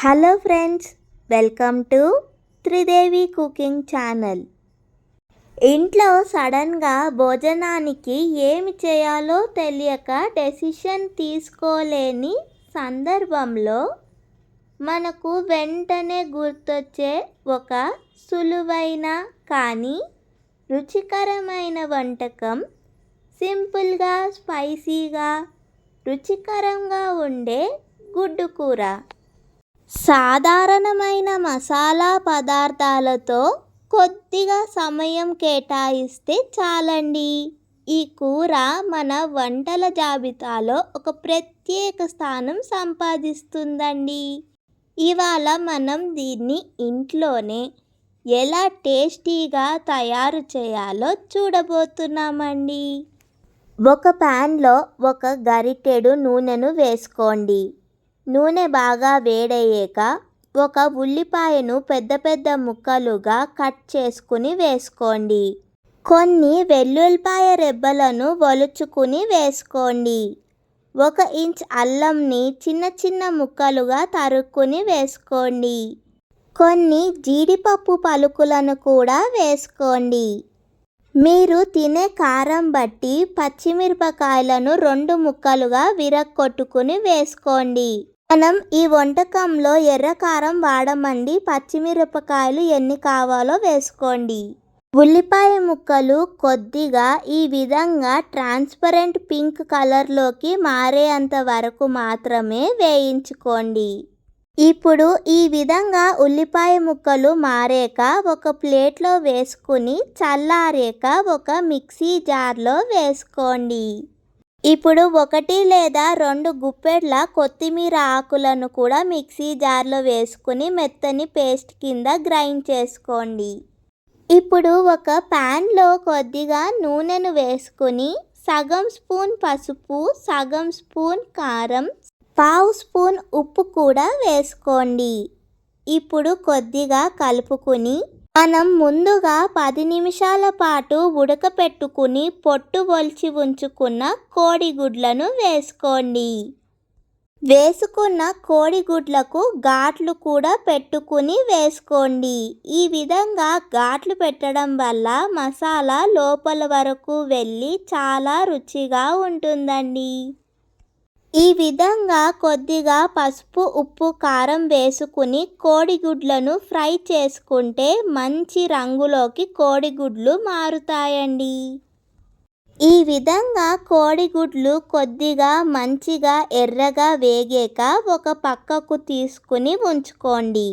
Hello friends welcome to Tridevi cooking channel. ఇంట్లో సడన్గా భోజనానికి ఏమి చేయాలో తెలియక డెసిషన్ తీసుకోలేని సందర్భంలో మనకు వెంటనే గుర్తొచ్చే ఒక సులువైన కానీ రుచికరమైన వంటకం సింపుల్గా స్పైసీగా రుచికరంగా ఉండే గుడ్డు కూర. సాధారణమైన మసాలా పదార్థాలతో కొద్దిగా సమయం కేటాయిస్తే చాలండి. ఈ కూర మన వంటల జాబితాలో ఒక ప్రత్యేక స్థానం సంపాదిస్తుందండి. ఇవాళ మనం దీన్ని ఇంట్లోనే ఎలా టేస్టీగా తయారు చేయాలో చూడబోతున్నామండి. ఒక ప్యాన్లో ఒక గరిటెడు నూనెను వేసుకోండి. నూనె బాగా వేడయ్యాక ఒక ఉల్లిపాయను పెద్ద పెద్ద ముక్కలుగా కట్ చేసుకుని వేసుకోండి. కొన్ని వెల్లుల్లిపాయ రెబ్బలను ఒలుచుకుని వేసుకోండి. ఒక ఇంచ్ అల్లంని చిన్న చిన్న ముక్కలుగా తరుక్కుని వేసుకోండి. కొన్ని జీడిపప్పు పలుకులను కూడా వేసుకోండి. మీరు తినే కారం బట్టి పచ్చిమిరపకాయలను రెండు ముక్కలుగా విరక్కొట్టుకుని వేసుకోండి. మనం ఈ వంటకంలో ఎర్ర కారం వాడమండి పచ్చిమిరపకాయలు ఎన్ని కావాలో వేసుకోండి. ఉల్లిపాయ ముక్కలు కొద్దిగా ఈ విధంగా ట్రాన్స్పరెంట్ పింక్ కలర్లోకి మారేంత వరకు మాత్రమే వేయించుకోండి. ఇప్పుడు ఈ విధంగా ఉల్లిపాయ ముక్కలు మారాక ఒక ప్లేట్లో వేసుకుని చల్లారాక ఒక మిక్సీ జార్లో వేసుకోండి. ఇప్పుడు ఒకటి లేదా రెండు గుప్పెడ్ల కొత్తిమీర ఆకులను కూడా మిక్సీ జార్లో వేసుకుని మెత్తని పేస్ట్ కింద గ్రైండ్ చేసుకోండి. ఇప్పుడు ఒక ప్యాన్లో కొద్దిగా నూనెను వేసుకుని సగం స్పూన్ పసుపు సగం స్పూన్ కారం పావు స్పూన్ ఉప్పు కూడా వేసుకోండి. ఇప్పుడు కొద్దిగా కలుపుకుని మనం ముందుగా పది నిమిషాల పాటు ఉడకపెట్టుకుని పొట్టు ఒలిచి ఉంచుకున్న కోడిగుడ్లను వేసుకోండి. వేసుకున్న కోడిగుడ్లకు ఘాట్లు కూడా పెట్టుకుని వేసుకోండి. ఈ విధంగా ఘాట్లు పెట్టడం వల్ల మసాలా లోపల వరకు వెళ్ళి చాలా రుచిగా ఉంటుందండి. ఈ విధంగా కొద్దిగా పసుపు ఉప్పు కారం వేసుకుని కోడిగుడ్లను ఫ్రై చేసుకుంటే మంచి రంగులోకి కోడిగుడ్లు మారుతాయండి. ఈ విధంగా కోడిగుడ్లు కొద్దిగా మంచిగా ఎర్రగా వేగాక ఒక పక్కకు తీసుకుని ఉంచుకోండి.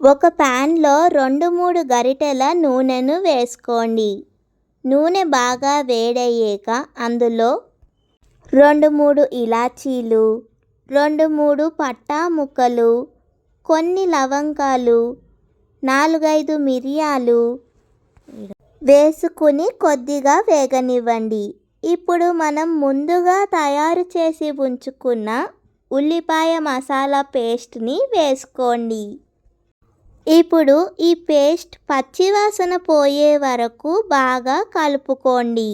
ఒక ప్యాన్లో రెండు మూడు గరిటెల నూనెను వేసుకోండి. నూనె బాగా వేడయ్యాక అందులో రెండు మూడు ఇలాచీలు రెండు మూడు పట్టా ముక్కలు కొన్ని లవంగాలు నాలుగైదు మిరియాలు వేసుకుని కొద్దిగా వేగనివ్వండి. ఇప్పుడు మనం ముందుగా తయారు చేసి ఉంచుకున్న ఉల్లిపాయ మసాలా పేస్ట్ని వేసుకోండి. ఇప్పుడు ఈ పేస్ట్ పచ్చివాసన పోయే వరకు బాగా కలుపుకోండి.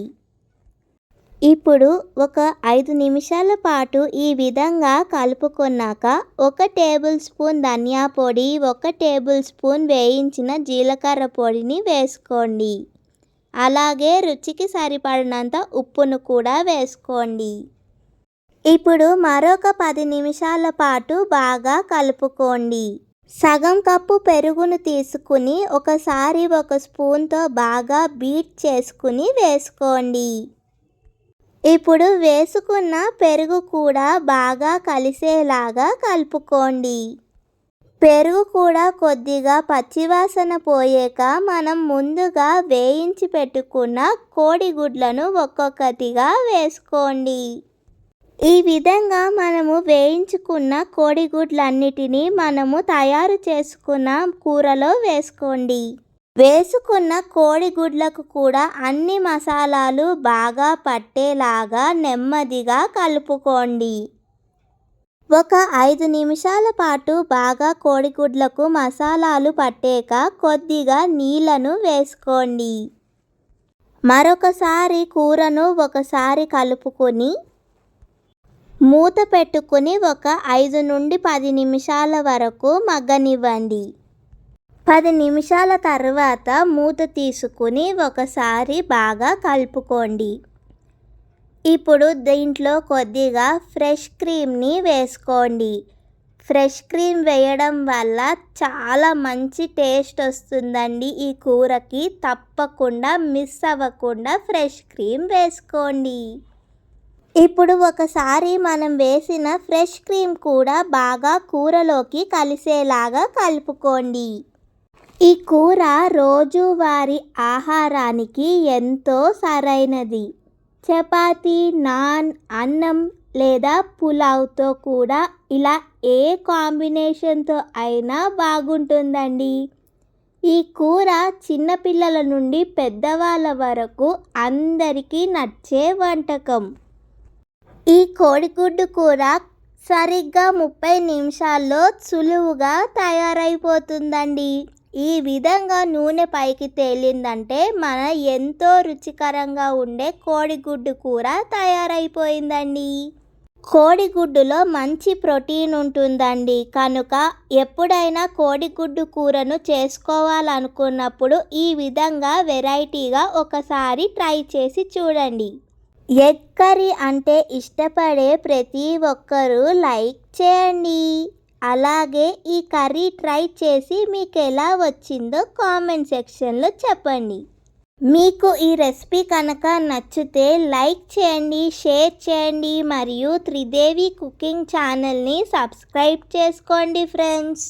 ఇప్పుడు ఒక ఐదు నిమిషాల పాటు ఈ విధంగా కలుపుకున్నాక ఒక టేబుల్ స్పూన్ ధనియా పొడి ఒక టేబుల్ స్పూన్ వేయించిన జీలకర్ర పొడిని వేసుకోండి. అలాగే రుచికి సరిపడినంత ఉప్పును కూడా వేసుకోండి. ఇప్పుడు మరొక పది నిమిషాల పాటు బాగా కలుపుకోండి. సగం కప్పు పెరుగును తీసుకుని ఒకసారి ఒక స్పూన్తో బాగా బీట్ చేసుకుని వేసుకోండి. ఇప్పుడు వేసుకున్న పెరుగు కూడా బాగా కలిసేలాగా కలుపుకోండి. పెరుగు కూడా కొద్దిగా పచ్చివాసన పోయాక మనం ముందుగా వేయించి పెట్టుకున్న కోడిగుడ్లను ఒక్కొక్కటిగా వేసుకోండి. ఈ విధంగా మనము వేయించుకున్న కోడిగుడ్లన్నిటినీ మనము తయారు చేసుకున్న కూరలో వేసుకోండి. వేసుకున్న కోడిగుడ్లకు కూడా అన్ని మసాలాలు బాగా పట్టేలాగా నెమ్మదిగా కలుపుకోండి. ఒక ఐదు నిమిషాల పాటు బాగా కోడిగుడ్లకు మసాలాలు పట్టాక కొద్దిగా నీళ్ళను వేసుకోండి. మరొకసారి కూరను ఒకసారి కలుపుకొని మూత పెట్టుకుని ఒక ఐదు నుండి పది నిమిషాల వరకు మగ్గనివ్వండి. పది నిమిషాల తర్వాత మూత తీసుకుని ఒకసారి బాగా కలుపుకోండి. ఇప్పుడు దీంట్లో కొద్దిగా ఫ్రెష్ క్రీమ్ని వేసుకోండి. ఫ్రెష్ క్రీమ్ వేయడం వల్ల చాలా మంచి టేస్ట్ వస్తుందండి. ఈ కూరకి తప్పకుండా మిస్ అవ్వకుండా ఫ్రెష్ క్రీమ్ వేసుకోండి. ఇప్పుడు ఒకసారి మనం వేసిన ఫ్రెష్ క్రీమ్ కూడా బాగా కూరలోకి కలిసేలాగా కలుపుకోండి. ఈ కూర రోజువారీ ఆహారానికి ఎంతో సరైనది. చపాతి నాన్ అన్నం లేదా పులావ్తో కూడా ఇలా ఏ కాంబినేషన్తో అయినా బాగుంటుందండి. ఈ కూర చిన్నపిల్లల నుండి పెద్దవాళ్ళ వరకు అందరికీ నచ్చే వంటకం. ఈ కోడిగుడ్డు కూర సరిగ్గా ముప్పై నిమిషాల్లో సులువుగా తయారైపోతుందండి. ఈ విధంగా నూనె పైకి తేలిందంటే మన ఎంతో రుచికరంగా ఉండే కోడిగుడ్డు కూర తయారైపోయిందండి. కోడిగుడ్డులో మంచి ప్రోటీన్ ఉంటుందండి. కనుక ఎప్పుడైనా కోడిగుడ్డు కూరను చేసుకోవాలనుకున్నప్పుడు ఈ విధంగా వెరైటీగా ఒకసారి ట్రై చేసి చూడండి. ఎగ్ కర్రీ అంటే ఇష్టపడే ప్రతి ఒక్కరూ లైక్ చేయండి. అలాగే ఈ కర్రీ ట్రై చేసి మీకు ఎలా వచ్చిందో కామెంట్ సెక్షన్లో చెప్పండి. మీకు ఈ రెసిపీ కనుక నచ్చితే లైక్ చేయండి షేర్ చేయండి మరియు త్రిదేవి కుకింగ్ ఛానల్ని సబ్స్క్రైబ్ చేసుకోండి ఫ్రెండ్స్.